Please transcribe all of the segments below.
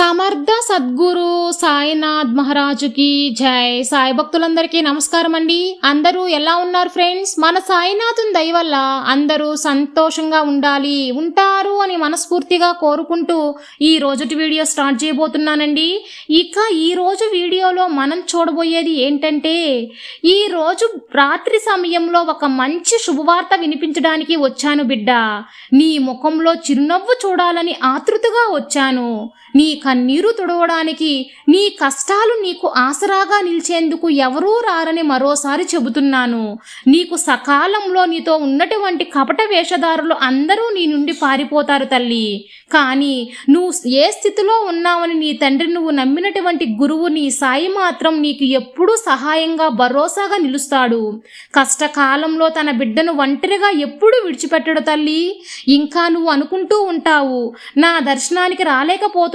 సమర్థ సద్గురు సాయినాథ్ మహారాజుకి జై. సాయి భక్తులందరికీ నమస్కారం అండి. అందరూ ఎలా ఉన్నారు ఫ్రెండ్స్? మన సాయినాథుని దయ వల్ల అందరూ సంతోషంగా ఉండాలి ఉంటారు అని మనస్ఫూర్తిగా కోరుకుంటూ ఈ రోజుటి వీడియో స్టార్ట్ చేయబోతున్నానండి. ఇక ఈ రోజు వీడియోలో మనం చూడబోయేది ఏంటంటే ఈ రోజు రాత్రి సమయంలో ఒక మంచి శుభవార్త వినిపించడానికి వచ్చాను బిడ్డ. నీ ముఖంలో చిరునవ్వు చూడాలని ఆతృతగా వచ్చాను. నీ కన్నీరు తుడవడానికి నీ కష్టాలు నీకు ఆసరాగా నిలిచేందుకు ఎవరూ రారని మరోసారి చెబుతున్నాను. నీకు సకాలంలో నీతో ఉన్నటువంటి కపట వేషధారులు అందరూ నీ నుండి పారిపోతారు తల్లి. కానీ నువ్వు ఏ స్థితిలో ఉన్నావని నీ తండ్రి నువ్వు నమ్మినటువంటి గురువు నీ సాయి మాత్రం నీకు ఎప్పుడూ సహాయంగా భరోసాగా నిలుస్తాడు. కష్టకాలంలో తన బిడ్డను ఒంటరిగా ఎప్పుడు విడిచిపెట్టడు తల్లి. ఇంకా నువ్వు అనుకుంటూ ఉంటావు నా దర్శనానికి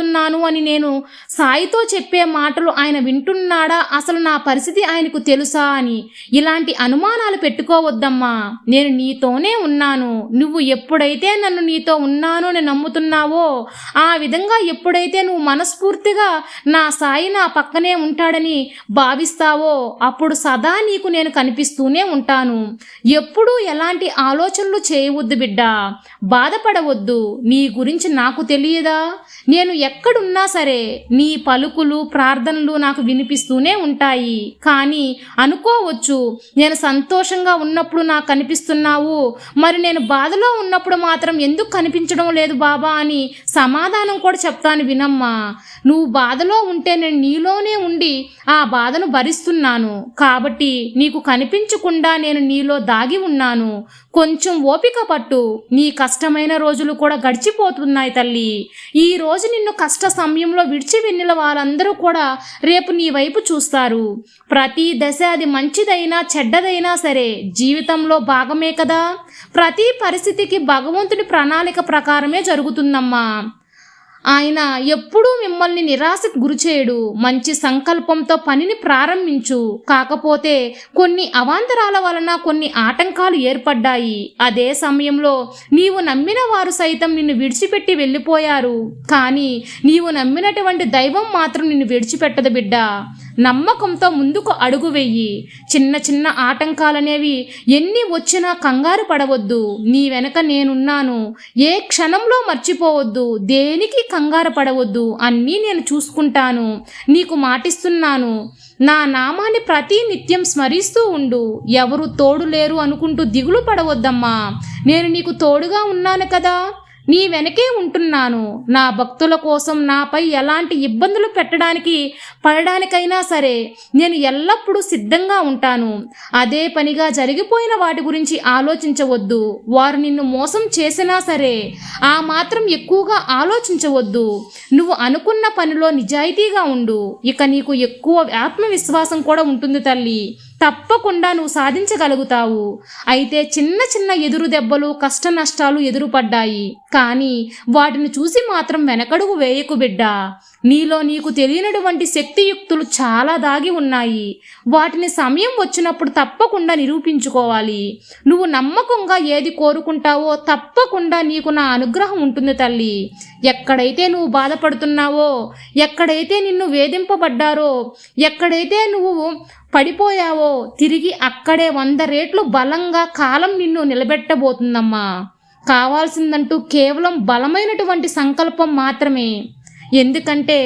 రాలేకపోతున్నాను అని నేను సాయితో చెప్పే మాటలు ఆయన వింటున్నాడా? అసలు నా పరిస్థితి ఆయనకు తెలుసా అని. ఇలాంటి అనుమానాలు పెట్టుకోవద్దమ్మా. నేను నీతోనే ఉన్నాను. నువ్వు ఎప్పుడైతే నన్ను నీతో ఉన్నాను అని నమ్ముతున్నావో ఆ విధంగా ఎప్పుడైతే నువ్వు మనస్ఫూర్తిగా నా సాయి నా పక్కనే ఉంటాడని భావిస్తావో అప్పుడు సదా నీకు నేను కనిపిస్తూనే ఉంటాను. ఎప్పుడూ ఎలాంటి ఆలోచనలు చేయవద్దు బిడ్డ. బాధపడవద్దు. నీ గురించి నాకు తెలియదా? నేను ఎక్కడున్నా సరే నీ పలుకులు ప్రార్థనలు నాకు వినిపిస్తూనే ఉంటాయి. కానీ అనుకోవచ్చు నేను సంతోషంగా ఉన్నప్పుడు నాకు కనిపిస్తున్నావు మరి నేను బాధలో ఉన్నప్పుడు మాత్రం ఎందుకు కనిపించడం లేదు బాబా అని సమాధానం కూడా చెప్తాను వినమ్మా. నువ్వు బాధలో ఉంటే నేను నీలోనే ఉండి ఆ బాధను భరిస్తున్నాను. కాబట్టి నీకు కనిపించకుండా నేను నీలో దాగి ఉన్నాను. కొంచెం ఓపిక పట్టు. నీ కష్టమైన రోజులు కూడా గడిచిపోతున్నాయి తల్లి. ఈ రోజు నిన్ను కష్ట సమయంలో విడిచి వెన్నెల వారందరూ కూడా రేపు నీ వైపు చూస్తారు. ప్రతి దశ అది మంచిదైనా చెడ్డదైనా సరే జీవితంలో భాగమే కదా. ప్రతి పరిస్థితికి భగవంతుడి ప్రణాళిక ప్రకారమే జరుగుతుందమ్మా. ఆయన ఎప్పుడూ మిమ్మల్ని నిరాశకు గురిచేయడు మంచి సంకల్పంతో పనిని ప్రారంభించు. కాకపోతే కొన్ని అవాంతరాల వలన కొన్ని ఆటంకాలు ఏర్పడ్డాయి. అదే సమయంలో నీవు నమ్మిన వారు సైతం నిన్ను విడిచిపెట్టి వెళ్ళిపోయారు. కానీ నీవు నమ్మినటువంటి దైవం మాత్రం నిన్ను విడిచిపెట్టదు బిడ్డ. నమ్మకంతో ముందుకు అడుగు వెయ్యి చిన్న చిన్న ఆటంకాలనేవి ఎన్ని వచ్చినా కంగారు పడవద్దు. నీ వెనక నేనున్నాను. ఏ క్షణంలో మర్చిపోవద్దు. దేనికి కంగారు పడవద్దు అన్నీ నేను చూసుకుంటాను. నీకు మాటిస్తున్నాను. నా నామాన్ని ప్రతి నిత్యం స్మరిస్తూ ఉండు. ఎవరు తోడు లేరు అనుకుంటూ దిగులు పడవద్దమ్మా. నేను నీకు తోడుగా ఉన్నాను కదా. నీ వెనకే ఉంటున్నాను. నా భక్తుల కోసం నాపై ఎలాంటి ఇబ్బందులు పెట్టడానికి పడడానికైనా సరే నేను ఎల్లప్పుడూ సిద్ధంగా ఉంటాను. అదే పనిగా జరిగిపోయిన వాటి గురించి ఆలోచించవద్దు. వారు నిన్ను మోసం చేసినా సరే ఆ మాత్రం ఎక్కువగా ఆలోచించవద్దు. నువ్వు అనుకున్న పనిలో నిజాయితీగా ఉండు. ఇక నీకు ఎక్కువ ఆత్మవిశ్వాసం కూడా ఉంటుంది తల్లి. తప్పకుండా నువ్వు సాధించగలుగుతావు. అయితే చిన్న చిన్న ఎదురు దెబ్బలు కష్ట నష్టాలు ఎదురుపడ్డాయి. కానీ వాటిని చూసి మాత్రం వెనకడుగు వేయకు బిడ్డ. నీలో నీకు తెలియనటువంటి శక్తియుక్తులు చాలా దాగి ఉన్నాయి. వాటిని సమయం వచ్చినప్పుడు తప్పకుండా నిరూపించుకోవాలి. నువ్వు నమ్మకంగా ఏది కోరుకుంటావో తప్పకుండా నీకు నా అనుగ్రహం ఉంటుంది తల్లి. ఎక్కడైతే నువ్వు బాధపడుతున్నావో ఎక్కడైతే నిన్ను వేధింపబడ్డారో ఎక్కడైతే నువ్వు పడిపోయావో తిరిగి అక్కడే వంద రేట్లు బలంగా కాలం నిన్ను నిలబెట్టబోతుందమ్మా. కావాల్సిందంటూ కేవలం బలమైనటువంటి సంకల్పం మాత్రమే. ఎందుకంటే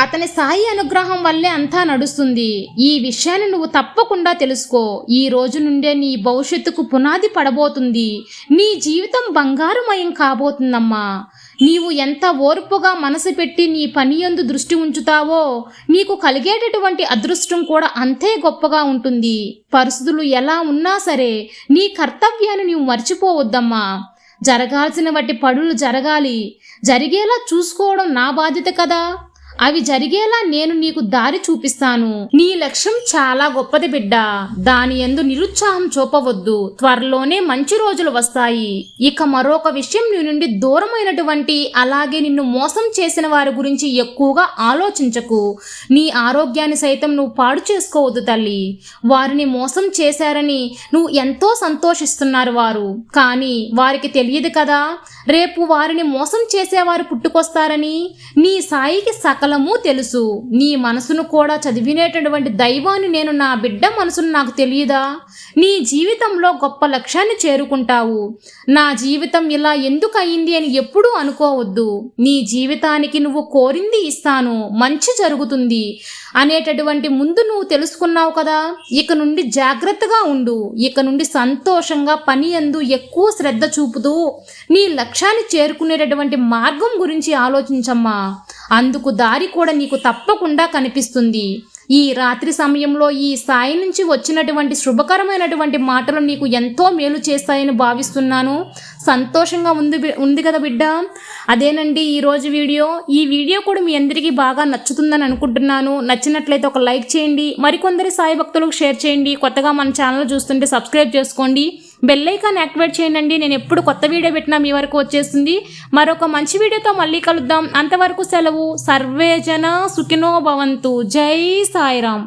అతని సాయి అనుగ్రహం వల్లే అంతా నడుస్తుంది. ఈ విషయాన్ని నువ్వు తప్పకుండా తెలుసుకో. ఈ రోజు నుండే నీ భవిష్యత్తుకు పునాది పడబోతుంది. నీ జీవితం బంగారుమయం కాబోతుందమ్మా. నీవు ఎంత ఓర్పుగా మనసు పెట్టి నీ పని యందు దృష్టి ఉంచుతావో నీకు కలిగేటటువంటి అదృష్టం కూడా అంతే గొప్పగా ఉంటుంది. పరిస్థితులు ఎలా ఉన్నా సరే నీ కర్తవ్యాన్ని నీవు మర్చిపోవద్దమ్మా. జరగాల్సిన వాటి పనులు జరగాలి. జరిగేలా చూసుకోవడం నా బాధ్యత కదా? అవి జరిగేలా నేను నీకు దారి చూపిస్తాను. నీ లక్ష్యం చాలా గొప్పది బిడ్డ. దాని ఎందు నిరుత్సాహం చూపవద్దు. త్వరలోనే మంచి రోజులు వస్తాయి. ఇక మరొక విషయం నీ నుండి దూరమైనటువంటి అలాగే నిన్ను మోసం చేసిన వారి గురించి ఎక్కువగా ఆలోచించకు. నీ ఆరోగ్యాన్ని సైతం నువ్వు పాడు చేసుకోవద్దు తల్లి. వారిని మోసం చేశారని నువ్వు ఎంతో సంతోషిస్తున్నారు వారు. కానీ వారికి తెలియదు కదా రేపు వారిని మోసం చేసేవారు పుట్టుకొస్తారని నీ సాయికి సకలము తెలుసు. నీ మనసును కూడా చదివినేటటువంటి దైవాన్ని నేను నా బిడ్డ మనసును నాకు తెలియదా? నీ జీవితంలో గొప్ప లక్ష్యాన్ని చేరుకుంటావు. నా జీవితం ఇలా ఎందుకు అయింది అని ఎప్పుడూ అనుకోవద్దు. నీ జీవితానికి నువ్వు కోరింది ఇస్తాను. మంచి జరుగుతుంది. అనేటటువంటి ముందు నువ్వు తెలుసుకున్నావు కదా? ఇక నుండి జాగ్రత్తగా ఉండు. ఇక నుండి సంతోషంగా పని అందు ఎక్కువ శ్రద్ధ చూపుతూ నీ లక్ష్యాన్ని చేరుకునేటటువంటి మార్గం గురించి ఆలోచించమ్మా. అందుకు దారి కూడా నీకు తప్పకుండా కనిపిస్తుంది. ఈ రాత్రి సమయంలో ఈ సాయి నుంచి వచ్చినటువంటి శుభకరమైనటువంటి మాటలు నీకు ఎంతో మేలు చేస్తాయని భావిస్తున్నాను. సంతోషంగా ఉంది ఉంది కదా బిడ్డ? అదేనండి ఈరోజు వీడియో. ఈ వీడియో కూడా మీ అందరికీ బాగా నచ్చుతుందని అనుకుంటున్నాను. నచ్చినట్లయితే ఒక లైక్ చేయండి. మరికొందరి సాయి భక్తులకు షేర్ చేయండి. కొత్తగా మన ఛానల్ చూస్తుంటే సబ్స్క్రైబ్ చేసుకోండి. బెల్ ఐకాన్ యాక్టివేట్ చేయండి. నేను ఎప్పుడు కొత్త వీడియో పెట్టినా మీ వరకు వచ్చేస్తుంది. మరొక మంచి వీడియోతో మళ్ళీ కలుద్దాం. అంతవరకు సెలవు. సర్వేజన సుఖినో భవంతు. జై సాయిరామ్.